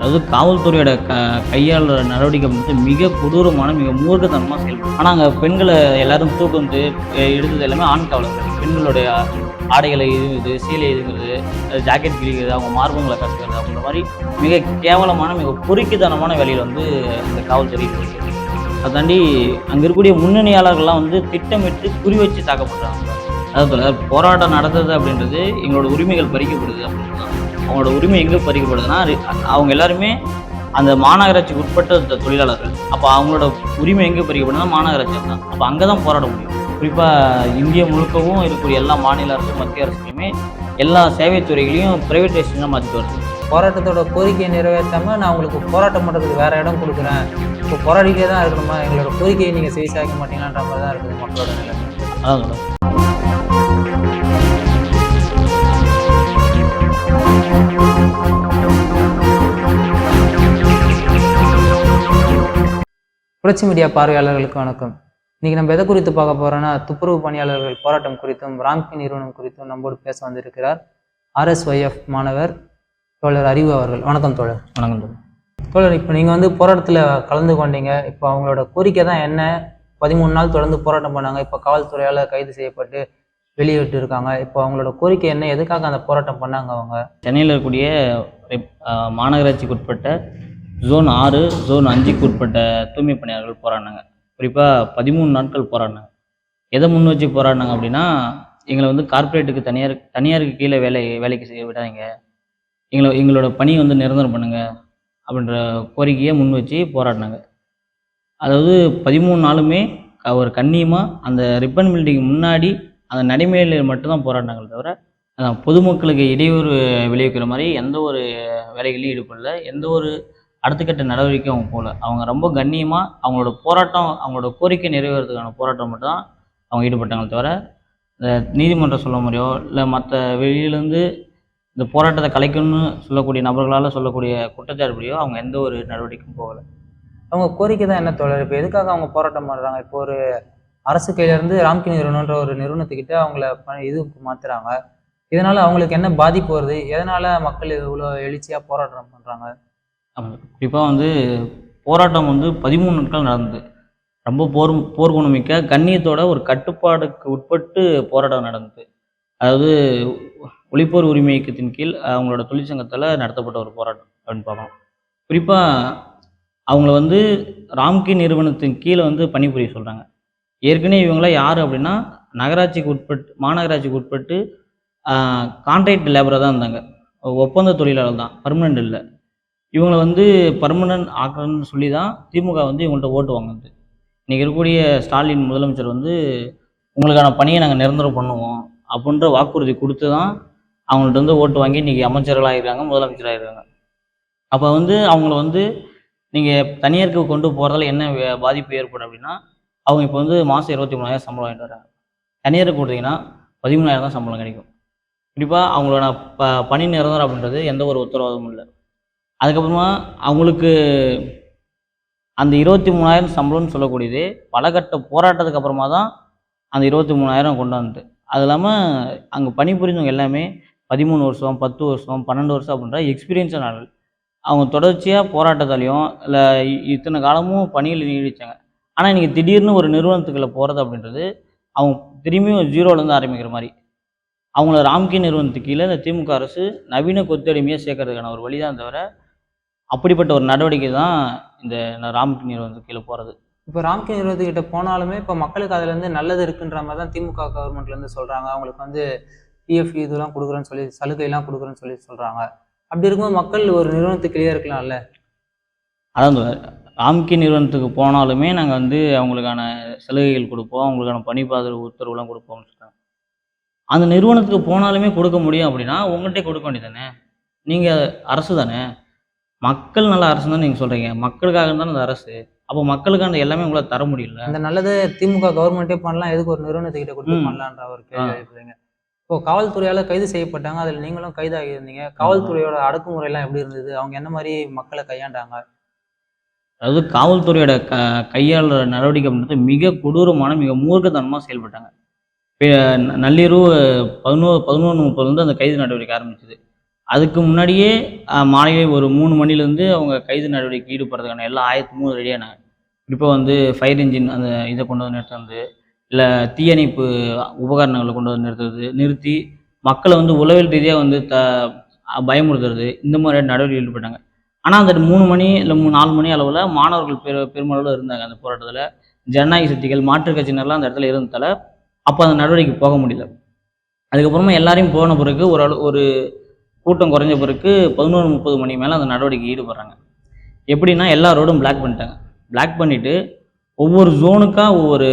அதாவது காவல்துறையோட க கையாளுற நடவடிக்கை வந்து மிக கொடூரமான மிக மூர்க்கத்தனமாக செயல்படும். ஆனால் அங்கே பெண்களை எல்லாரும் தூக்கு வந்து எடுத்தது எல்லாமே ஆண் காவலர்கள். பெண்களுடைய ஆடைகளை இதுங்குது சீலை இதுங்கிறது ஜாக்கெட் கிழிக்கிறது அவங்க மார்பங்களை கசுக்கிறது அப்படின்ற மாதிரி மிக கேவலமான மிக பொறுக்கித்தனமான வேலையில் வந்து இந்த காவல்துறை அதை தாண்டி அங்கே இருக்கக்கூடிய முன்னணியாளர்கள்லாம் வந்து திட்டமிட்டு குறி வச்சு தாக்கப்படுறாங்க. சொல்ல, போராட்டம் நடத்துறது அப்படின்றது எங்களோட உரிமைகள் பறிக்கப்படுது அப்படின்றது தான். அவங்களோட உரிமை எங்கே பறிக்கப்படுதுன்னா அவங்க எல்லாருமே அந்த மாநகராட்சிக்கு உட்பட்ட தொழிலாளர்கள். அப்போ அவங்களோட உரிமை எங்கே பறிக்கப்படுதுன்னா மாநகராட்சி தான். அப்போ அங்கே தான் போராட முடியும். குறிப்பாக இந்திய முழுக்கவும் இருக்கக்கூடிய எல்லா மாநில அரசு மத்திய அரசுலையுமே எல்லா சேவைத் துறைகளையும் ப்ரைவேட்டைசேஷனாக மாற்றிட்டு வருது. போராட்டத்தோட கோரிக்கையை நிறைவேற்றாம நான் உங்களுக்கு போராட்டம் பண்ணுறதுக்கு வேற இடம் கொடுக்குறேன். இப்போ போராடிக்கிட்டே தான் இருக்கணுமா? எங்களோட கோரிக்கையை நீங்கள் செவி சாய்க்க மாட்டீங்களான்ற மாதிரி தான் இருக்குது மக்களோட நிலைமை. அதான் புரட்சி மீடியா பார்வையாளர்களுக்கு வணக்கம். இன்னைக்கு நம்ம எதை குறித்து பார்க்க போறோம்னா துப்புரவு பணியாளர்கள் போராட்டம் குறித்தும் ராம்கி நிறுவனம் குறித்தும் நம்மோடு பேச வந்திருக்கிறார் ஆர்எஸ்ஒய்எஃப் மாணவர் தோழர் அறிவு அவர்கள். வணக்கம் தோழர். வணக்கம் தோழர். தோழர் இப்போ நீங்கள் வந்து போராட்டத்தில் கலந்து கொண்டீங்க. இப்போ அவங்களோட கோரிக்கை தான் என்ன? பதிமூணு நாள் தொடர்ந்து போராட்டம் பண்ணாங்க. இப்போ காவல்துறையால் கைது செய்யப்பட்டு வெளியிட்டு இருக்காங்க. இப்போ அவங்களோட கோரிக்கை என்ன? எதுக்காக அந்த போராட்டம் பண்ணாங்க அவங்க? சென்னையில் இருக்கக்கூடிய மாநகராட்சிக்கு உட்பட்ட ஜோன் ஆறு ஜோன் அஞ்சுக்கு உட்பட்ட தூய்மை பணியாளர்கள் போராடினாங்க. குறிப்பாக பதிமூணு நாட்கள் போராடினாங்க. எதை முன் வச்சு போராடினாங்க அப்படின்னா எங்களை வந்து கார்ப்பரேட்டுக்கு தனியார் தனியாருக்கு கீழே வேலை வேலைக்கு செய்ய விடாதீங்க. எங்களை எங்களோட பணியை வந்து நிரந்தரம் பண்ணுங்க அப்படின்ற கோரிக்கையை முன் வச்சு போராடினாங்க. அதாவது பதிமூணு நாளுமே ஒரு கண்ணியமாக அந்த ரிப்பன் பில்டிங் முன்னாடி அந்த நடைமுறையில் மட்டும்தான் போராடினாங்களே தவிர பொதுமக்களுக்கு இடையூறு விளைவிக்கிற மாதிரி எந்த ஒரு வேலைகளையும் ஈடுபடல. எந்த ஒரு அடுத்த கட்ட நடவடிக்கையும் அவங்க போகல. அவங்க ரொம்ப கண்ணியமாக அவங்களோட போராட்டம் அவங்களோட கோரிக்கை நிறைவேறதுக்கான போராட்டம் மட்டும் தான் அவங்க ஈடுபட்டாங்களே தவிர இந்த நீதிமன்றம் சொல்ல முடியோ இல்லை மற்ற வெளியிலேருந்து இந்த போராட்டத்தை கலைக்கணும்னு சொல்லக்கூடிய நபர்களால் சொல்லக்கூடிய குற்றச்சாட்டுபடியோ அவங்க எந்த ஒரு நடவடிக்கையும் போகலை. அவங்க கோரிக்கை தான் என்ன தோழர்? இப்போ எதுக்காக அவங்க போராட்டம் பண்ணுறாங்க இப்போ ஒரு அரசு கையிலேருந்து ராம்கி நிறுவனன்ற ஒரு நிறுவனத்துக்கிட்ட அவங்கள ப- இது மாற்றுறாங்க இதனால் அவங்களுக்கு என்ன பாதிப்பு வருது? எதனால் மக்கள் இவ்வளோ எழுச்சியாக போராட்டம் பண்ணுறாங்க குறிப்பாக வந்து போராட்டம் வந்து பதிமூணு நாட்கள் நடந்தது. ரொம்ப போர் போர்க்குணமிக்க கண்ணியத்தோட ஒரு கட்டுப்பாடுக்கு உட்பட்டு போராட்டம் நடந்தது. அதாவது ஒளிப்போர் உரிமை இயக்கத்தின் கீழ் அவங்களோட தொழிற்சங்கத்தில் நடத்தப்பட்ட ஒரு போராட்டம் அப்படின்னு பார்க்கலாம். குறிப்பாக அவங்கள வந்து ராம்கி நிறுவனத்தின் கீழே வந்து பணிபுரிய சொல்கிறாங்க ஏற்கனவே இவங்களாம் யார் அப்படின்னா நகராட்சிக்கு உட்பட்டு மாநகராட்சிக்கு உட்பட்டு கான்ட்ராக்ட் லேபராக தான் இருந்தாங்க. ஒப்பந்த தொழிலாளர் தான் பர்மனெண்ட் இல்லை. இவங்களை வந்து பர்மனன்ட் ஆக்கணும்னு சொல்லி தான் திமுக வந்து இவங்கள்ட்ட ஓட்டு வாங்குது. இன்றைக்கி இருக்கக்கூடிய ஸ்டாலின் முதலமைச்சர் வந்து உங்களுக்கான பணியை நாங்கள் நிரந்தரம் பண்ணுவோம். அப்படின்ற வாக்குறுதி கொடுத்து தான் அவங்கள்ட்ட வந்து ஓட்டு வாங்கி இன்றைக்கி அமைச்சர்களாக இருக்காங்க முதலமைச்சராக இருக்காங்க அப்போ வந்து அவங்கள வந்து நீங்கள் தனியாருக்கு கொண்டு போகிறதால என்ன பாதிப்பு ஏற்படும் அப்படின்னா அவங்க இப்போ வந்து மாதம் இருபத்தி மூணாயிரம் சம்பளம் வாங்கிட்டு வராங்க. தனியாருக்கு கொடுத்தீங்கன்னா பதிமூணாயிரம் தான் சம்பளம் கிடைக்கும். குறிப்பாக அவங்களோட ப பணி நிரந்தரம் அப்படின்றது எந்த ஒரு உத்தரவாதமும் இல்லை. அதுக்கப்புறமா அவங்களுக்கு அந்த இருபத்தி மூணாயிரம் சம்பளம்னு சொல்லக்கூடியது பல கட்ட போராட்டத்துக்கு அப்புறமா தான் அந்த இருபத்தி மூணாயிரம் கொண்டு வந்தது அது இல்லாமல் அங்கே பணிபுரிஞ்சவங்க எல்லாமே பதிமூணு வருஷம் பத்து வருஷம் பன்னெண்டு வருஷம் அப்படின்ற எக்ஸ்பீரியன்ஸான ஆள் அவங்க தொடர்ச்சியாக போராட்டத்தாலையும் இல்லை இத்தனை காலமும் பணியில் நீடிச்சாங்க. ஆனால் இன்றைக்கி திடீர்னு ஒரு நிறுவனத்துக்குள்ளே போகிறது அப்படின்றது அவங்க திரும்பியும் ஜீரோலேருந்து ஆரம்பிக்கிற மாதிரி. அவங்கள ராம்கி நிறுவனத்துக்கு கீழே இந்த திமுக அரசு நவீன கொத்தடிமையாக சேர்க்கறதுக்கான ஒரு வழி தான் தவிர அப்படிப்பட்ட ஒரு நடவடிக்கை தான் இந்த ராம்கி நிறுவனத்துக்கு கீழே போகிறது இப்போ ராம்கி நிறுவனத்துக்கிட்ட போனாலுமே இப்போ மக்களுக்கு அதுலேருந்து நல்லது இருக்குன்ற மாதிரி தான் திமுக கவர்மெண்ட்லேருந்து சொல்கிறாங்க அவங்களுக்கு வந்து பிஎஃப் இதெல்லாம் கொடுக்குறேன்னு சொல்லி சலுகைலாம் கொடுக்குறேன்னு சொல்லி சொல்கிறாங்க அப்படி இருக்கும்போது மக்கள் ஒரு நிறுவனத்துக்குள்ளேயே இருக்கலாம்ல? அதான் ராம்கி நிறுவனத்துக்கு போனாலுமே நாங்கள் வந்து அவங்களுக்கான சலுகைகள் கொடுப்போம் அவங்களுக்கான பணி பாதுகாப்பு உத்தரவுலாம் கொடுப்போம்னு சொல்கிறாங்க அந்த நிறுவனத்துக்கு போனாலுமே கொடுக்க முடியும் அப்படின்னா உங்கள்கிட்ட கொடுக்க வேண்டியதானே நீங்கள் அரசு தானே? மக்கள் நல்ல அரசு தான் நீங்கள் சொல்கிறீங்க மக்களுக்காக தானே அந்த அரசு. அப்போ மக்களுக்கான எல்லாமே உங்களால் தர முடியல. அந்த நல்லது திமுக கவர்மெண்ட்டே பண்ணலாம் எதுக்கு ஒரு நிறுவனத்துக்கிட்ட கொடுத்து. பண்ணலான்ற ஒரு கேள்வி இப்போ காவல்துறையால கைது செய்யப்பட்டாங்க அதில் நீங்களும் கைதாகி இருந்தீங்க காவல்துறையோட அடக்குமுறையெல்லாம் எப்படி இருந்தது? அவங்க என்ன மாதிரி மக்களை கையாண்டாங்க? அதாவது காவல்துறையோட க கையாளுற நடவடிக்கை அப்படின்றது மிக கொடூரமான மிக மூர்க்கத்தனமாக செயல்பட்டாங்க. நள்ளிரவு பதினோரு பதினொன்று முப்பதுலேருந்து அந்த கைது நடவடிக்கை ஆரம்பிச்சது. அதுக்கு முன்னாடியே ஆஹ், ஒரு மூணு மணிலேருந்து அவங்க கைது நடவடிக்கை ஈடுபடுறதுக்கான எல்லா ஆயத்தமும் ரெடியானாங்க இப்போ வந்து ஃபயர் இன்ஜின் அந்த இதை கொண்டு வந்து நிறுத்துறது இல்லை தீயணைப்பு உபகரணங்களை கொண்டு வந்து நிறுத்துறது நிறுத்தி மக்களை வந்து உளவியல் ரீதியாக வந்து த பயமுறுத்துறது இந்த மாதிரி நடவடிக்கை ஈடுபட்டாங்க. ஆனால் அந்த மூணு மணி இல்லை மூணு நாலு மணி அளவில் மாணவர்கள் பெரு பெருமளவில் இருந்தாங்க அந்த போராட்டத்தில். ஜனநாயக சக்திகள் மாற்றுக் கட்சியினர்லாம் அந்த இடத்துல இருந்ததால் அப்போ அந்த நடவடிக்கை போக முடியல. அதுக்கப்புறமா எல்லாரையும் போன பிறகு ஒரு ஒரு கூட்டம் குறைஞ்ச பிறகு பதினோரு முப்பது மணி மேலே அந்த நடவடிக்கை ஈடுபடுறாங்க. எப்படின்னா எல்லா ரோடும் பிளாக் பண்ணிட்டாங்க. பிளாக் பண்ணிவிட்டு ஒவ்வொரு ஜோனுக்காக ஒவ்வொரு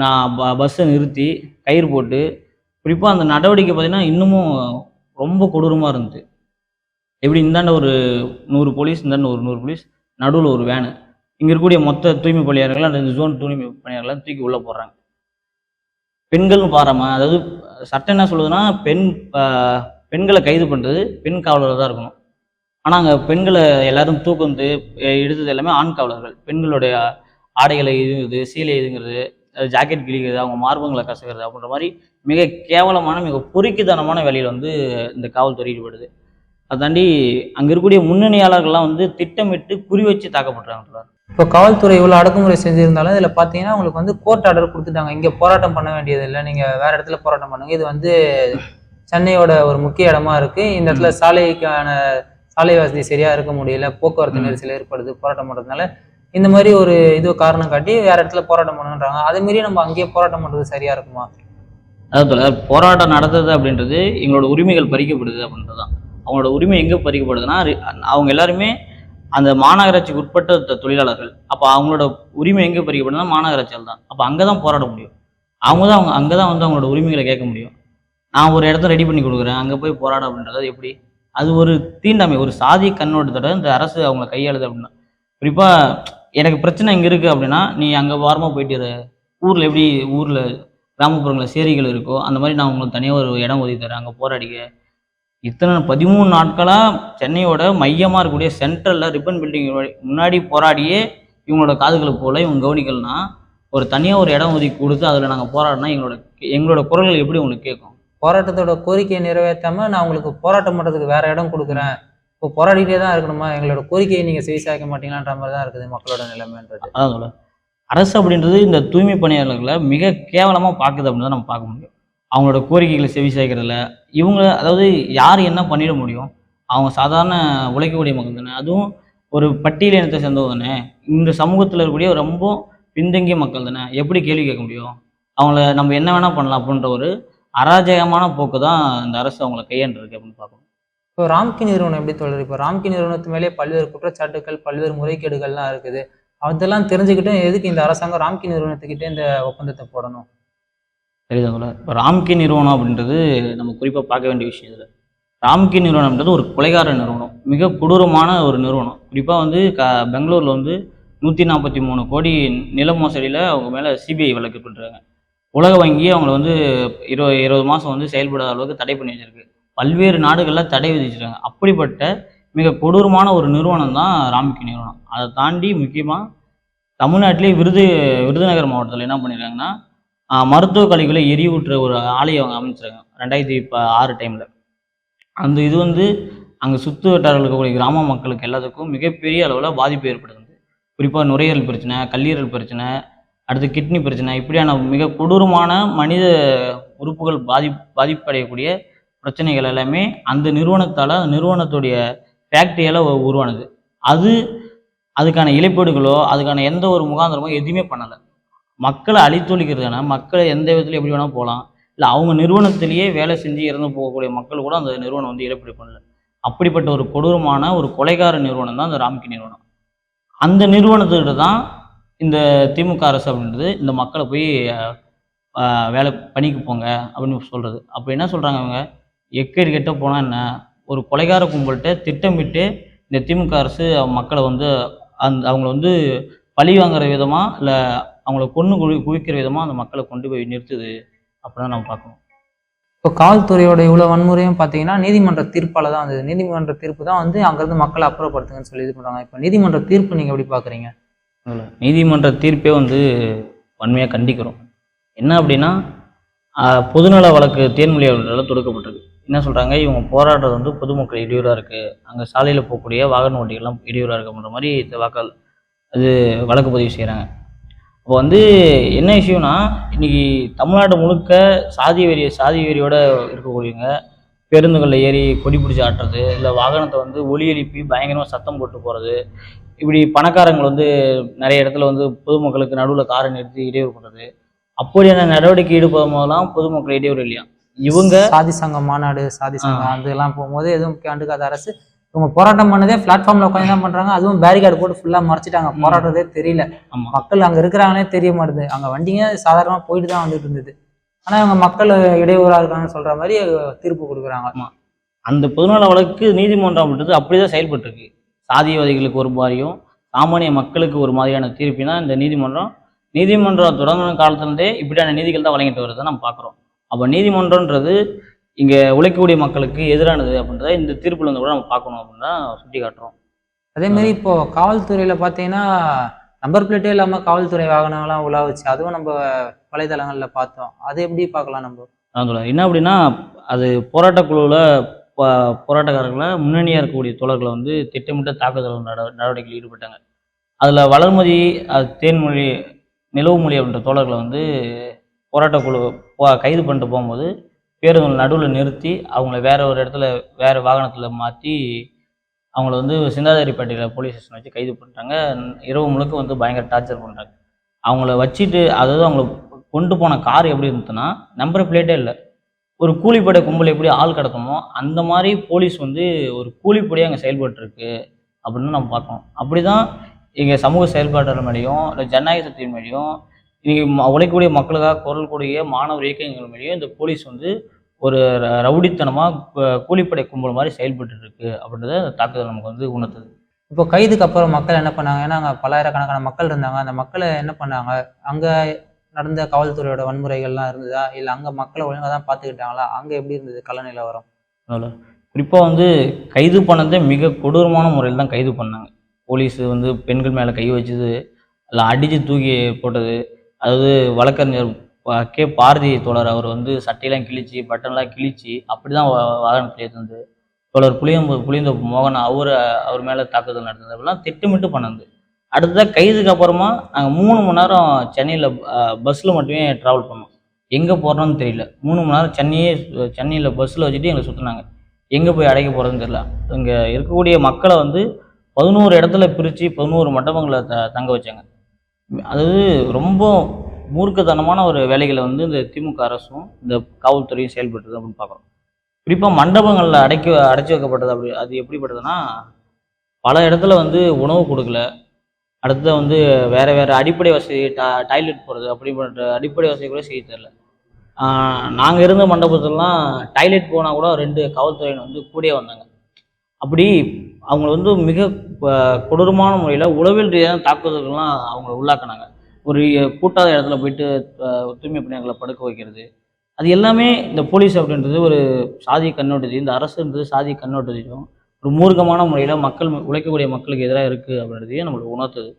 நான் ப பஸ்ஸை நிறுத்தி கயிறு போட்டு குறிப்பாக அந்த நடவடிக்கை பார்த்திங்கன்னா இன்னமும் ரொம்ப கொடூரமாக இருந்துச்சு எப்படி இந்தாண்ட ஒரு நூறு போலீஸ் இந்தாண்ட ஒரு நூறு போலீஸ் நடுவில் ஒரு வேனு இங்கே இருக்கக்கூடிய மொத்த தூய்மை பணியாளர்கள் அந்த ஜோன் தூய்மை பணியாளர்கள் தூக்கி உள்ளே போடுறாங்க. பெண்கள்னு பாராம அதாவது சட்டம் என்ன சொல்லுதுன்னா பெண் பெண்களை கைது பண்ணுறது பெண் காவலர் தான் இருக்கணும். ஆனால் அங்கே பெண்களை எல்லாரும் தூக்குந்து எடுத்தது எல்லாமே ஆண் காவலர்கள். பெண்களுடைய ஆடைகளை இதுங்கிறது சீலை இதுங்கிறது ஜாக்கெட் கிழிக்கிறது அவங்க மார்பங்களை கசக்கிறது அப்படின்ற மாதிரி மிக கேவலமான மிக பொறுக்கித்தனமான வேலையில் வந்து இந்த காவல்துறை ஈடுபடுது. அதை தாண்டி அங்கே இருக்கக்கூடிய முன்னணியாளர்கள்லாம் வந்து திட்டமிட்டு குறி வச்சு தாக்கப்படுறாங்க இப்போ காவல்துறை இவ்வளோ அடக்குமுறை செஞ்சுருந்தாலும் இதில் பார்த்தீங்கன்னா உங்களுக்கு வந்து கோர்ட் ஆர்டர் கொடுத்துட்டாங்க. இங்கே போராட்டம் பண்ண வேண்டியது இல்லை. நீங்கள் வேறு இடத்துல போராட்டம் பண்ணுங்க. இது வந்து சென்னையோட ஒரு முக்கிய இடமா இருக்கு. இந்த இடத்துல சாலைக்கான சாலை வசதி சரியா இருக்க முடியல. போக்குவரத்து. நெரிசல் ஏற்படுது போராட்டம் பண்றதுனால. இந்த மாதிரி ஒரு இது காரணம் காட்டி வேற இடத்துல போராட்டம் பண்ணுன்றாங்க. அதே மாரி நம்ம அங்கேயே போராட்டம் பண்றது சரியா இருக்குமா? அதாவது தோழர், போராட்டம் நடத்துறது அப்படின்றது எங்களோட உரிமைகள் பறிக்கப்படுது அப்படின்றது தான் அவங்களோட உரிமை எங்கே பறிக்கப்படுதுன்னா அவங்க எல்லாருமே அந்த மாநகராட்சிக்கு உட்பட்ட தொழிலாளர்கள். அப்போ அவங்களோட உரிமை எங்கே பறிக்கப்படுதுன்னா மாநகராட்சியால் தான் அப்போ அங்கே தான் போராட முடியும். அவங்க தான் அவங்க அங்கே தான் வந்து அவங்களோட உரிமைகளை கேட்க முடியும். நான் ஒரு இடத்த ரெடி பண்ணி கொடுக்குறேன். அங்கே போய் போராட அப்படின்றது எப்படி? அது ஒரு தீண்டாமை ஒரு சாதி கண்ணோட்டத்தோட இந்த அரசு அவங்கள கையாளுது அப்படின்னா. குறிப்பாக எனக்கு பிரச்சனை இங்கே இருக்குது அப்படின்னா நீ அங்கே வாரமாக போயிட்டு ஊரில் எப்படி ஊரில் கிராமப்புறங்களில் சேரிகள் இருக்கோ அந்த மாதிரி நான் உங்களுக்கு தனியாக ஒரு இடம் ஒதுக்கி தரேன். அங்கே போராடிக்க. இத்தனை பதிமூணு நாட்களாக சென்னையோட மையமாக இருக்கக்கூடிய சென்ட்ரலில் ரிப்பன் பில்டிங் முன்னாடி போராடியே இவங்களோட காதுகளுக்கு போல இவங்க கவனிக்கலனா ஒரு தனியாக ஒரு இடம் ஒதுக்கி கொடுத்து அதில் நாங்கள் போராடினா எங்களோட எங்களோட குரல்கள் எப்படி உங்களுக்கு கேட்கும்? போராட்டத்தோட கோரிக்கையை நிறைவேற்றாமல் நான் உங்களுக்கு போராட்டம் பண்ணுறதுக்கு வேறு இடம் கொடுக்குறேன். இப்போ போராடிட்டே தான் இருக்கணுமா? எங்களோட கோரிக்கையை நீங்கள் செவி மாட்டீங்களான்ற மாதிரி தான் இருக்குது மக்களோட நிலைமைன்றது. அதான் அரசு அப்படின்றது இந்த தூய்மை பணியாளர்களை மிக கேவலமாக பார்க்குது அப்படின்னு தான் நம்ம பார்க்க முடியும். அவங்களோட கோரிக்கைகளை செவி சேர்க்கறதில்ல இவங்க அதாவது யார் என்ன பண்ணிட முடியும்? அவங்க சாதாரண உழைக்கக்கூடிய மக்கள் தானே. அதுவும் ஒரு பட்டியல் இனத்தை சேர்ந்தவங்க தானே. இந்த சமூகத்தில் இருக்கக்கூடிய ரொம்ப பின்தங்கிய மக்கள் தானே. எப்படி கேள்வி கேட்க முடியும்? அவங்கள நம்ம என்ன வேணால் பண்ணலாம் அப்படின்ற ஒரு அராஜகமான போக்கு தான் இந்த அரசு அவங்கள கையாண்டுருக்கு அப்படின்னு பார்க்கணும். இப்போ ராம்கி நிறுவனம் எப்படி தொடர் இப்போ ராம்கி நிறுவனத்து மேலே பல்வேறு குற்றச்சாட்டுகள் பல்வேறு முறைகேடுகள்லாம் இருக்குது. அதெல்லாம் தெரிஞ்சுக்கிட்டும் எதுக்கு இந்த அரசாங்கம் ராம்கி நிறுவனத்துக்கிட்டே இந்த ஒப்பந்தத்தை போடணும்? தெரியுதுங்களா இப்போ ராம்கி நிறுவனம் அப்படின்றது நம்ம குறிப்பாக பார்க்க வேண்டிய விஷயம் இதில். ராம்கி நிறுவனம்ன்றது ஒரு கொலைகார நிறுவனம். மிக கொடூரமான ஒரு நிறுவனம். குறிப்பாக வந்து க பெங்களூரில் வந்து நூற்றி நாற்பத்தி மூணு கோடி நில மோசடியில் அவங்க மேலே சிபிஐ வழக்கு பண்ணுறாங்க உலக வங்கி அவங்களை வந்து இருபது இருபது மாதம் வந்து செயல்படாத அளவுக்கு தடை பண்ணி வச்சிருக்கு. பல்வேறு நாடுகளில் தடை விதிச்சிருக்காங்க. அப்படிப்பட்ட மிக கொடூரமான ஒரு நிறுவனம் தான் ராம்கி நிறுவனம். அதை தாண்டி முக்கியமாக தமிழ்நாட்டிலே விருது விருதுநகர் மாவட்டத்தில் என்ன பண்ணியிருக்காங்கன்னா மருத்துவ கழிவுகளை எரியூட்டுற ஒரு ஆலையை அவங்க அமைச்சிருக்காங்க. ரெண்டாயிரத்தி இப்போ ஆறு டைமில் அந்த இது வந்து அங்கே சுற்று வட்டாரத்தில் இருக்கக்கூடிய கிராம மக்களுக்கு எல்லாத்துக்கும் மிகப்பெரிய அளவில் பாதிப்பு ஏற்படுது. குறிப்பாக நுரையீரல் பிரச்சனை கல்லீரல் பிரச்சனை அடுத்து கிட்னி பிரச்சனை. இப்படியான மிக கொடூரமான மனித உறுப்புகள் பாதி பாதிப்படையக்கூடிய பிரச்சனைகள் எல்லாமே அந்த நிறுவனத்தால் அந்த நிறுவனத்துடைய ஃபேக்ட்ரியால் உருவானது. அது அதுக்கான இழப்பீடுகளோ அதுக்கான எந்த ஒரு முகாந்திரமோ எதுவுமே பண்ணலை. மக்களை அழித்தொழிக்கிறதுனா மக்களை எந்த விதத்தில் எப்படி வேணால் போகலாம். இல்லை அவங்க நிறுவனத்திலேயே வேலை செஞ்சு இறந்து போகக்கூடிய மக்கள் கூட அந்த நிறுவனம் வந்து இழப்பீடு பண்ணல. அப்படிப்பட்ட ஒரு கொடூரமான ஒரு கொலைகார நிறுவனம் தான் அந்த ராம்கி நிறுவனம். அந்த நிறுவனத்துக்கிட்ட தான் இந்த திமுக அரசு அப்படின்றது இந்த மக்களை போய் வேலை பணிக்கு போங்க அப்படின்னு சொல்கிறது அப்போ என்ன சொல்கிறாங்க அவங்க? எக்கேடு கெட்ட போனால் என்ன? ஒரு கொலைகார கும்பல்கிட்ட திட்டமிட்டு இந்த திமுக அரசு மக்களை வந்து அந்த அவங்கள வந்து பழி வாங்குற விதமாக இல்லை அவங்கள கொன்று குவி குவிக்கிற விதமாக அந்த மக்களை கொண்டு போய் நிறுத்துது அப்படின்னு நம்ம பார்க்கணும். இப்போ காவல்துறையோட இவ்வளோ வன்முறையும் பார்த்தீங்கன்னா நீதிமன்ற தீர்ப்பால் தான் வந்தது. நீதிமன்ற தீர்ப்பு தான் வந்து அங்கேருந்து மக்களை அப்புறப்படுத்துங்கன்னு சொல்லி இது பண்ணுறாங்க இப்போ நீதிமன்ற தீர்ப்பு நீங்கள் எப்படி பார்க்குறீங்க? நீதிமன்ற தீர்ப்பே வந்து வன்மையாக கண்டிக்கிறோம். என்ன அப்படின்னா பொதுநல வழக்கு தேன்மொழி அவர்களால் தொடுக்கப்பட்டிருக்கு. என்ன சொல்கிறாங்க இவங்க போராடுறது வந்து பொதுமக்கள் இடையூறாக இருக்குது அங்கே சாலையில் போகக்கூடிய வாகன ஓட்டிகள்லாம் இடையூறாக இருக்குன்ற மாதிரி இந்த வாக்கள் அது வழக்கு பதிவு செய்கிறாங்க இப்போ வந்து என்ன விஷயம்னா இன்றைக்கி தமிழ்நாடு முழுக்க சாதி வெறி சாதி வெறியோடு இருக்கக்கூடியவங்க பேருந்துகளில் ஏறி கொடி பிடிச்சி ஆட்டுறது இல்லை வாகனத்தை வந்து ஒலி எழுப்பி பயங்கரமாக சத்தம் போட்டு போகிறது இப்படி பணக்காரங்க வந்து நிறைய இடத்துல வந்து பொதுமக்களுக்கு நடுவில் காரை நிறுத்தி இடையூறு பண்ணுறது அப்படியான நடவடிக்கை ஈடுபடும் போதெல்லாம் பொதுமக்கள் இடையூறு இல்லையா? இவங்க சாதி சங்கம் மாநாடு சாதி சங்கம் அதெல்லாம் போகும்போது எதுவும் கண்டுக்காத அரசு இவங்க போராட்டம் பண்ணதே பிளாட்ஃபார்ம்ல உட்காந்து தான் பண்றாங்க. அதுவும் பேரிகார்டு போட்டு ஃபுல்லா மறைச்சிட்டாங்க. போராடுறதே தெரியல. மக்கள் அங்க இருக்கிறாங்கன்னே தெரிய மாட்டுது. அங்க வண்டிங்க சாதாரணமா போயிட்டு தான் வந்துட்டு இருந்தது. ஆனா இவங்க மக்கள் இடையூறா இருக்காங்கன்னு சொல்ற மாதிரி தீர்ப்பு கொடுக்குறாங்க. அந்த பொதுநல வழக்கு நீதிமன்றம் அப்படின்றது அப்படிதான் செயல்பட்டிருக்கு. சாதியவாதிகளுக்கு ஒரு மாதிரியும் சாமானிய மக்களுக்கு ஒரு மாதிரியான தீர்ப்பினா இந்த நீதிமன்றம் நீதிமன்றம் தொடங்கின காலத்துலேருந்தே இப்படியான நீதிகள் தான் வழங்கிட்டு வருதை நம்ம பார்க்குறோம். அப்போ நீதிமன்றம்ன்றது இங்கே உழைக்கக்கூடிய மக்களுக்கு எதிரானது அப்படின்றத இந்த தீர்ப்புல இருந்து கூட நம்ம பார்க்கணும் அப்படின்னு தான் சுட்டி காட்டுறோம் அதே மாதிரி இப்போ காவல்துறையில பாத்தீங்கன்னா நம்பர் பிளேட்டே இல்லாம காவல்துறை வாகனங்கள்லாம் உலாவுச்சு அதுவும் நம்ம வலைதளங்கள்ல பார்த்தோம். அது எப்படி பார்க்கலாம் நம்ம? அதான் என்ன அப்படின்னா அது போராட்டக் குழுவில் போராட்டக்காரர்களை முன்னணியாக இருக்கக்கூடிய தோழர்களை வந்து திட்டமிட்ட தாக்குதல் நட நடவடிக்கையில் ஈடுபட்டாங்க. அதில் வளர்மதி அது தேன்மொழி நிலவுமொழி அப்படின்ற தோழர்களை வந்து போராட்டக் குழு கைது பண்ணிட்டு போகும்போது பேருந்து நடுவில் நிறுத்தி அவங்கள வேற ஒரு இடத்துல வேற வாகனத்தில் மாற்றி அவங்கள வந்து சிந்தாதிரிப்பேட்டையில் போலீஸ் ஸ்டேஷன் வச்சு கைது பண்ணிட்டாங்க. இரவு முழுக்க வந்து பயங்கர டார்ச்சர் பண்ணுறாங்க அவங்கள வச்சுட்டு அதாவது அவங்கள கொண்டு போன கார் எப்படி இருந்துச்சுன்னா நம்பர் பிளேட்டே இல்லை. ஒரு கூலிப்படை கும்பல் எப்படி ஆள் கடத்தணுமோ அந்த மாதிரி போலீஸ் வந்து ஒரு கூலிப்படையாக அங்கே செயல்பட்டுருக்கு அப்படின்னு நம்ம பார்க்கணும். அப்படி தான் இங்கே சமூக செயல்பாடுகள் மேலேயும் இல்லை ஜனநாயக சக்தியின் மேலேயும் இன்றைக்கி உழைக்கக்கூடிய மக்களுக்காக குரல் கூடிய மாணவர் இயக்கங்கள் மேலேயும் இந்த போலீஸ் வந்து ஒரு ரவுடித்தனமாக கூலிப்படை கும்பல் மாதிரி செயல்பட்டு இருக்கு அப்படின்றத தாக்குதல் நமக்கு வந்து உணர்த்துது. இப்போ கைதுக்கு அப்புறம் மக்கள் என்ன பண்ணாங்க? ஏன்னா அங்கே பல்லாயிரக்கணக்கான மக்கள் இருந்தாங்க. அந்த மக்களை என்ன பண்ணாங்க? அங்கே நடந்த காவல்துறையோட வன்முறைகள்லாம் இருந்ததா? இல்லை அங்கே மக்களை ஒழுங்காக தான் பார்த்துக்கிட்டாங்களா? அங்கே எப்படி இருந்தது கள நிலவரம்? அதில் குறிப்பாக வந்து கைது பண்ணதே மிக கொடூரமான முறையில் தான் கைது பண்ணாங்க. போலீஸ் வந்து பெண்கள் மேலே கை வச்சது இல்லை அடித்து தூக்கி போட்டது அதாவது வழக்கறிஞர் கே பாரதி தோழர் அவர் வந்து சட்டையெல்லாம் கிழிச்சு பட்டன்லாம் கிழிச்சு அப்படி தான் வாகனத்தில் ஏற்றுந்து தோழர் புளியம் புளியந்த மோகன் அவர் அவர் மேலே தாக்குதல் நடந்தது. அப்படிலாம் திட்டமிட்டு பண்ணது. அடுத்ததாக கைதுக்கு அப்புறமா நாங்கள் மூணு மணி நேரம் சென்னையில் பஸ்ஸில் மட்டுமே ட்ராவல் பண்ணோம். எங்கே போகிறோன்னு தெரியல. மூணு மணி நேரம் சென்னையே சென்னையில் பஸ்ஸில் வச்சுட்டு எங்களை சுற்றினாங்க எங்கே போய் அடைக்க போகிறதுன்னு தெரியல. இங்கே இருக்கக்கூடிய மக்களை வந்து பதினோரு இடத்துல பிரித்து பதினோரு மண்டபங்களை த தங்க வச்சாங்க. அதாவது ரொம்ப மூர்க்கத்தனமான ஒரு வேலைகளை வந்து இந்த திமுக அரசும் இந்த காவல்துறையும் செயல்பட்டுது அப்படின்னு பார்க்குறோம். குறிப்பாக மண்டபங்களில் அடைக்க அடைச்சி வைக்கப்பட்டது அப்படி அது எப்படிப்பட்டதுன்னா பல இடத்துல வந்து உணவு கொடுக்கல. அடுத்தது வந்து வேறு வேறு அடிப்படை வசதி டா டாய்லெட் போகிறது அப்படிப்பட்ட அடிப்படை வசதி கூட செய்ய தெரில நாங்கள் இருந்த மண்டபத்துலலாம் டாய்லெட் போனால் கூட ரெண்டு காவல்துறையினர் வந்து கூடயே வந்தாங்க. அப்படி அவங்கள வந்து மிக கொடூரமான முறையில் உளவில் ரீதியான தாக்குதல்கள்லாம் அவங்கள உள்ளாக்குனாங்க. ஒரு கூட்டாத இடத்துல போயிட்டு தூய்மை பணியாளர்களை படுக்க வைக்கிறது. அது எல்லாமே இந்த போலீஸ் அப்படின்றது ஒரு சாதி கண்ணோட்டத்தையும் இந்த அரசுன்றது சாதி கண்ணோட்டத்தையும் ஒரு மூர்க்கமான முறையில் மக்கள் உழைக்கக்கூடிய மக்களுக்கு எதிராக இருக்குது அப்படின்றதையும் நம்மளுக்கு உணர்த்துது.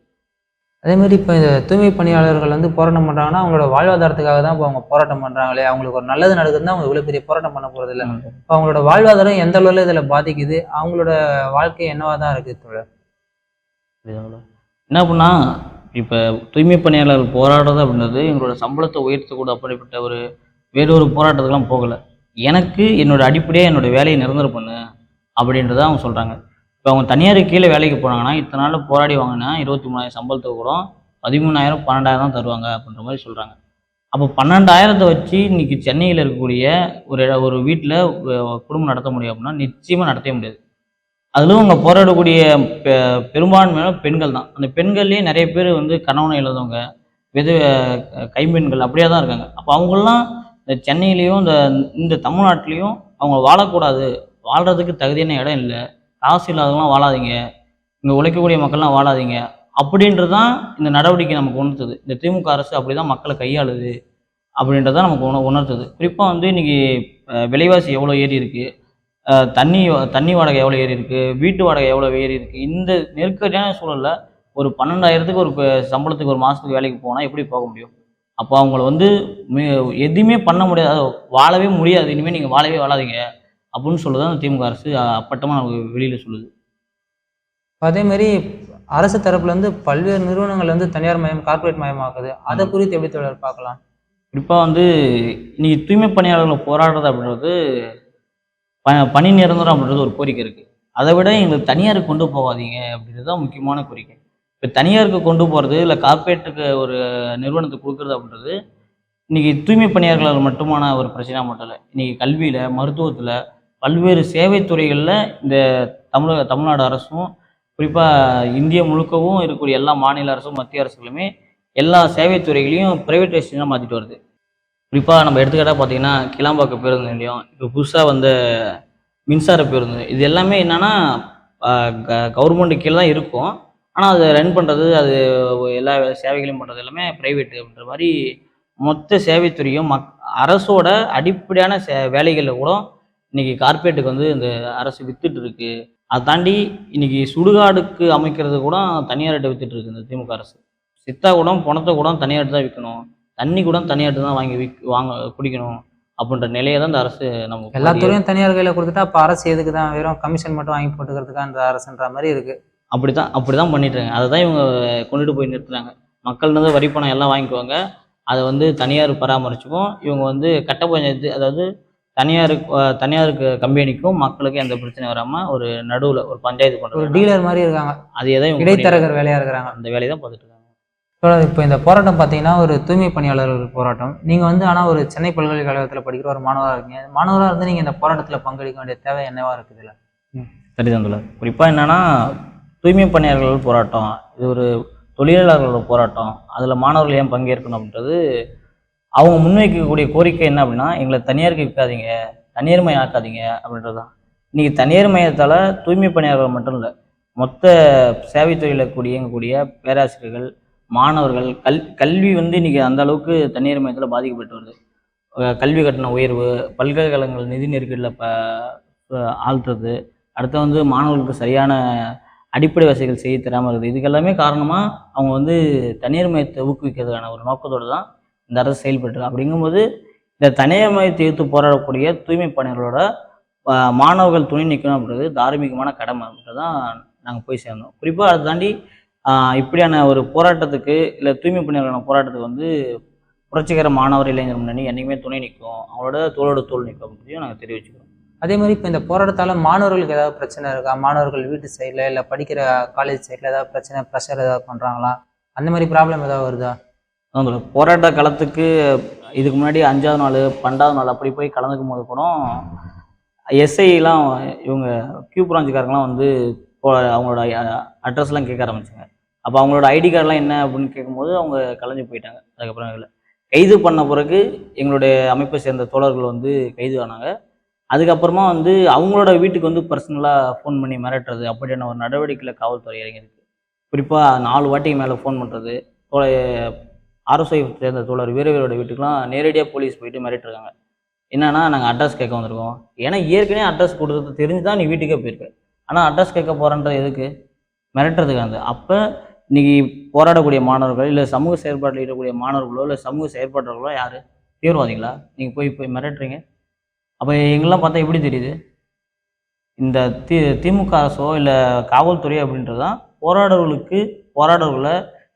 அதே மாதிரி இப்போ இந்த தூய்மை பணியாளர்கள் வந்து போராட்டம் பண்ணுறாங்கன்னா அவங்களோட வாழ்வாதாரத்துக்காக தான் இப்போ அவங்க போராட்டம் பண்ணுறாங்களே அவங்களுக்கு ஒரு நல்லது நடக்குதுன்னா அவங்க இவ்வளோ பெரிய போராட்டம் பண்ண போகிறது இல்லை. இப்போ அவங்களோட வாழ்வாதாரம் எந்த அளவில் இதில் பாதிக்குது அவங்களோட வாழ்க்கை என்னவா தான் இருக்குது? என்ன பண்ணா இப்போ தூய்மை பணியாளர்கள் போராடுறது அப்படின்றது எங்களோட சம்பளத்தை உயர்த்தக்கூட அப்படிப்பட்ட ஒரு வேறொரு போராட்டத்துக்கெலாம் போகலை. எனக்கு என்னோட அடிப்படையாக என்னோட வேலையை நிரந்தரம் பண்ணு அப்படின்றத அவங்க சொல்கிறாங்க இப்போ அவங்க தனியார் கீழே வேலைக்கு போனாங்கன்னா இத்தனை நாள் போராடி வாங்கினா இருபத்தி மூணாயிரம் சம்பளத்துக்கு கூட பதிமூணாயிரம் பன்னெண்டாயிரம் தான் தருவாங்க அப்படின்ற மாதிரி சொல்கிறாங்க அப்போ பன்னெண்டாயிரத்தை வச்சு இன்றைக்கி சென்னையில் இருக்கக்கூடிய ஒரு ஒரு வீட்டில் குடும்பம் நடத்த முடியும் அப்படின்னா நிச்சயமாக நடத்தவே முடியாது. அதிலும் அங்கே போராடக்கூடிய பெ பெரும்பான்மையான பெண்கள் தான். அந்த பெண்கள்லேயே நிறைய பேர் வந்து கணவனை எழுதவங்க வித கைம்பெண்கள் அப்படியே தான் இருக்காங்க. அப்போ அவங்களாம் இந்த சென்னையிலையும் இந்த இந்த தமிழ்நாட்டிலையும் அவங்க வாழக்கூடாது. வாழ்கிறதுக்கு தகுதியான இடம் இல்லை. காசு இல்லாதவங்களாம் வாழாதீங்க. இங்கே உழைக்கக்கூடிய மக்கள்லாம் வாழாதீங்க. அப்படின்றது தான் இந்த நடவடிக்கை நமக்கு உணர்த்துது. இந்த திமுக அரசு அப்படி தான் மக்களை கையாளுது. அப்படின்றத நமக்கு உண உணர்த்துது. குறிப்பாக வந்து இன்னைக்கு விலைவாசி எவ்வளோ ஏறி இருக்குது தண்ணி தண்ணி வாடகை எவ்வளோ ஏறி இருக்கு வீட்டு வாடகை எவ்வளோ ஏறி இருக்கு இந்த நெருக்கடியான சூழல்ல ஒரு பன்னெண்டாயிரத்துக்கு ஒரு சம்பளத்துக்கு ஒரு மாதத்துக்கு வேலைக்கு போனால் எப்படி போக முடியும்? அப்போ அவங்கள வந்து எதுவுமே பண்ண முடியாது வாழவே முடியாது இனிமேல் நீங்கள் வாழவே வாழாதீங்க அப்படின்னு சொல்லுது அந்த திமுக அரசு அப்பட்டமாக நமக்கு வெளியில் சொல்லுது. அதே மாதிரி அரசு தரப்புல இருந்து பல்வேறு நிறுவனங்கள் வந்து தனியார் மயம் கார்ப்பரேட் மயமாக்குது. அதை குறித்து எப்படி தொடர் பார்க்கலாம்? குறிப்பாக வந்து இன்னைக்கு தூய்மை பணியாளர்கள் போராடுறது அப்படின்றது ப பணி நிரந்தரம் அப்படின்றது ஒரு கோரிக்கை இருக்குது அதை விட எங்களுக்கு தனியாருக்கு கொண்டு போகாதீங்க அப்படின்றது தான் முக்கியமான கோரிக்கை. இப்போ தனியாருக்கு கொண்டு போகிறது இல்லை கார்ப்பரேட்டுக்கு ஒரு நிறுவனத்துக்கு கொடுக்குறது அப்படின்றது இன்றைக்கி தூய்மை பணியாளர்கள் மட்டுமான ஒரு பிரச்சனை மட்டும் இல்லை. இன்றைக்கி கல்வியில் மருத்துவத்தில் பல்வேறு சேவை துறைகளில் இந்த தமிழக தமிழ்நாடு அரசும் குறிப்பாக இந்திய முழுக்கவும் இருக்கக்கூடிய எல்லா மாநில அரசும் மத்திய அரசுகளுமே எல்லா சேவை துறைகளையும் ப்ரைவேட்டைசேஷனாக மாற்றிட்டு வருது. குறிப்பாக நம்ம எடுத்துக்கிட்டால் பார்த்தீங்கன்னா கிளாம்பாக்கம் பேருந்து நிலையம் இப்போ புதுசாக வந்த மின்சார பேருந்து இது எல்லாமே என்னென்னா கவர்மெண்ட் கீழே தான் இருக்கும். ஆனால் அதை ரன் பண்ணுறது அது எல்லா சேவைகளையும் பண்ணுறது எல்லாமே ப்ரைவேட் அப்படின்ற மாதிரி மொத்த சேவைத்துறையும் மக் அரசோட அடிப்படையான சே வேலைகளில் கூட இன்னைக்கு கார்ப்பரேட்டுக்கு வந்து இந்த அரசு வித்துட்டு இருக்கு. அதை தாண்டி இன்னைக்கு சுடுகாடுக்கு அமைக்கிறது கூட தனியார்கிட்ட வித்துட்டு இருக்கு இந்த திமுக அரசு. சித்தா கூட பணத்தை கூட தனியார்கிட்ட தான் விற்கணும் தண்ணி கூட தனியார்கிட்ட தான் வாங்கி விக் வாங்க குடிக்கணும் அப்படின்ற நிலையை தான் இந்த அரசு நமக்கு எல்லா துறையும் தனியார் கையில கொடுத்துட்டா அப்ப அரசு எதுக்கு தான் வெறும் கமிஷன் மட்டும் வாங்கி போட்டுக்கிறதுக்கா அந்த அரசுன்ற மாதிரி இருக்கு. அப்படித்தான் அப்படிதான் பண்ணிட்டு இருக்காங்க அதை தான் இவங்க கொண்டுட்டு போய் நிறுத்துறாங்க. மக்கள் வந்து வரி பணம் எல்லாம் வாங்கிக்குவாங்க. அதை வந்து தனியார் பராமரிச்சுக்கும். இவங்க வந்து கட்ட பஞ்சாயத்து அதாவது தனியார் தனியாருக்கு கம்பெனிக்கும் மக்களுக்கும் எந்த பிரச்சனையும் வராம ஒரு நடுவுல ஒரு பஞ்சாயத்து பண்றாங்க டீலர் மாதிரி இருக்காங்க. அதே தான் இடைத்தரகர் வேலையா இருக்கிறாங்க. அந்த வேலையை தான் பார்த்துட்டு இருக்காங்க. இப்போ இந்த போராட்டம் பார்த்தீங்கன்னா ஒரு தூய்மை பணியாளர்கள் போராட்டம். நீங்கள் வந்து ஆனால் ஒரு சென்னை பல்கலைக்கழகத்தில் படிக்கிற ஒரு மாணவராக இருக்கீங்க. மாணவராக இருந்து நீங்கள் இந்த போராட்டத்தில் பங்கெடுக்க வேண்டிய தேவை என்னவாக இருக்குது இல்லை சரிதான் தோழர் குறிப்பாக என்னென்னா தூய்மை பணியாளர்கள் போராட்டம் இது ஒரு தொழிலாளர்களோட போராட்டம். அதில் மாணவர்கள் ஏன் பங்கேற்கணும் அப்படின்றது அவங்க முன்வைக்கக்கூடிய கோரிக்கை என்ன அப்படின்னா எங்களை தனியாருக்கு விற்காதீங்க தனியார் ஆக்காதீங்க அப்படின்றது தான் இன்றைக்கி தனியார் மையத்தால் தூய்மை பணியாளர்கள் மட்டும் இல்லை மொத்த சேவை சேவைத்துறையில் கூடிய பேராசிரியர்கள் மாணவர்கள் கல் கல்வி வந்து இன்றைக்கி அந்த அளவுக்கு தனியார் மயத்தில் பாதிக்கப்பட்டு வருது. கல்வி கட்டண உயர்வு பல்கலைக்கழகங்கள் நிதி நெருக்கடியில் ப ஆழ்த்துறது அடுத்து வந்து மாணவர்களுக்கு சரியான அடிப்படை வசதிகள் செய்ய தராமல் இருக்குது. இதுக்கு எல்லாமே காரணமாக அவங்க வந்து தனியார் மயத்தை ஊக்குவிக்கிறதுக்கான ஒரு நோக்கத்தோடு தான் இந்த அரசு செயல்பட்டு அப்படிங்கும்போது இந்த தனியார் மயத்தை எதிர்த்து போராடக்கூடிய தூய்மை பணிகளோட மாணவர்கள் துணை நிற்கணும் அப்படின்றது தார்மீகமான கடமை அப்படின்றது தான் நாங்கள் போய் சேர்ந்தோம். குறிப்பாக அதை தாண்டி இப்படியான ஒரு போராட்டத்துக்கு இல்லை தூய்மை பணியாளர்களான போராட்டத்துக்கு வந்து புரட்சிகர மாணவர் இளைஞர் முன்னணி என்றைக்குமே துணை நிற்கும். அவங்களோட தோளோட தோல் நிற்கும் அப்படின்றதையும் நாங்கள் தெரிவிச்சுக்கிறோம். அதே மாதிரி இப்போ இந்த போராட்டத்தால் மாணவர்களுக்கு ஏதாவது பிரச்சனை இருக்கா? மாணவர்கள் வீட்டு சைடில் இல்லை படிக்கிற காலேஜ் சைடில் ஏதாவது பிரச்சனை ப்ரெஷர் ஏதாவது பண்ணுறாங்களா அந்த மாதிரி ப்ராப்ளம் ஏதாவது வருதா? சொல்றேன். போராட்ட களத்துக்கு இதுக்கு முன்னாடி அஞ்சாவது நாள் பன்னெண்டாவது நாள் அப்படி போய் கலந்துக்கும் போது கூட எஸ்ஐலாம் இவங்க கியூ பிரான்ச்சுக்காரங்களாம் வந்து அவங்களோட அட்ரஸ்லாம் கேட்க ஆரம்பிச்சாங்க. அப்போ அவங்களோட ஐடி கார்டெலாம் என்ன அப்படின்னு கேட்கும்போது அவங்க கலைஞ்சு போயிட்டாங்க. அதுக்கப்புறம் இல்லை கைது பண்ண பிறகு எங்களுடைய அமைப்பை சேர்ந்த தோழர்கள் வந்து கைது ஆனாங்க. அதுக்கப்புறமா வந்து அவங்களோட வீட்டுக்கு வந்து பர்சனலாக ஃபோன் பண்ணி மிரட்டுறது அப்படியான ஒரு நடவடிக்கையில் காவல்துறை இறங்கியிருக்கு. குறிப்பாக நாலு வாட்டிக்கு மேலே ஃபோன் பண்ணுறது ஆர்எஸ்ஐ சேர்ந்த தோழர் வீரவீரோட வீட்டுக்குலாம் நேரடியாக போலீஸ் போயிட்டு மிரட்டிருக்காங்க. என்னன்னா நாங்கள் அட்ரஸ் கேட்க வந்திருக்கோம். ஏன்னா ஏற்கனவே அட்ரஸ் கொடுத்தது தெரிஞ்சு தான் நீ வீட்டுக்கே போயிருக்க. ஆனால் அட்ரஸ் கேட்க போகிறன்ற எதுக்கு? மிரட்டுறதுக்கு அந்த அப்போ இன்றைக்கி போராடக்கூடிய மாணவர்கள் இல்லை சமூக செயற்பாட்டில் ஈடுபடக்கூடிய மாணவர்களோ இல்லை சமூக செயற்பாடுகளோ யார்? தீவிரவாதிகளா? நீங்கள் போய் போய் மிரட்டுறீங்க. அப்போ எங்கெல்லாம் பார்த்தா எப்படி தெரியுது? இந்த தி திமுக அரசோ இல்லை காவல்துறை அப்படின்றது தான் போராடவர்களுக்கு போராடவர்களை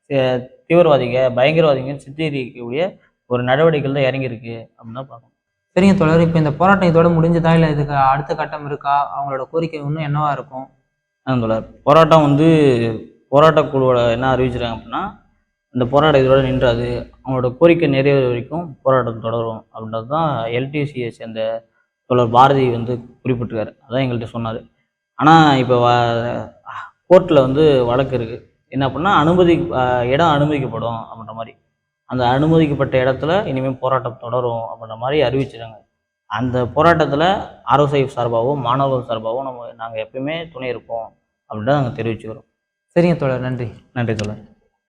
தீவிரவாதிகள் தீவிரவாதிங்க பயங்கரவாதிங்கன்னு சித்தரிக்கக்கூடிய ஒரு நடவடிக்கைகள் தான் இறங்கியிருக்கு அப்படின்னு தான் பார்க்கணும். சரிங்க தொடர் இப்போ இந்த போராட்டம் இதோட முடிஞ்சதா? இல்லை இதுக்கு அடுத்த கட்டம் இருக்கா? அவங்களோட கோரிக்கை இன்னும் என்னவா இருக்கும்? தொடர் போராட்டம் வந்து போராட்டக் குழுவோட என்ன அறிவிச்சிருக்காங்க அப்படின்னா இந்த போராட்டம் இதோட நின்றாது. அவங்களோட கோரிக்கை நிறைவேற வரைக்கும் போராட்டம் தொடரும் அப்படின்றது தான் எல்டிசியை சேர்ந்த தொடர் பாரதி வந்து குறிப்பிட்டிருக்காரு. அதான் எங்கள்கிட்ட சொன்னார். ஆனால் இப்போ கோர்ட்டில் வந்து வழக்கு இருக்குது என்ன அப்படின்னா அனுமதி இடம் அனுமதிக்கப்படும் அப்படின்ற மாதிரி. அந்த அனுமதிக்கப்பட்ட இடத்துல இனிமேல் போராட்டம் தொடரும் அப்படின்ற மாதிரி அறிவிச்சிருக்காங்க. அந்த போராட்டத்தில் ஆர்ஓசை சார்பாகவும் மாணவர்கள் சார்பாகவும் நம்ம நாங்கள் எப்பயுமே துணை இருப்போம் அப்படின்றத நாங்கள் தெரிவிச்சுக்கிறோம். சரிங்க தொடர் நன்றி. நன்றி தோழர்.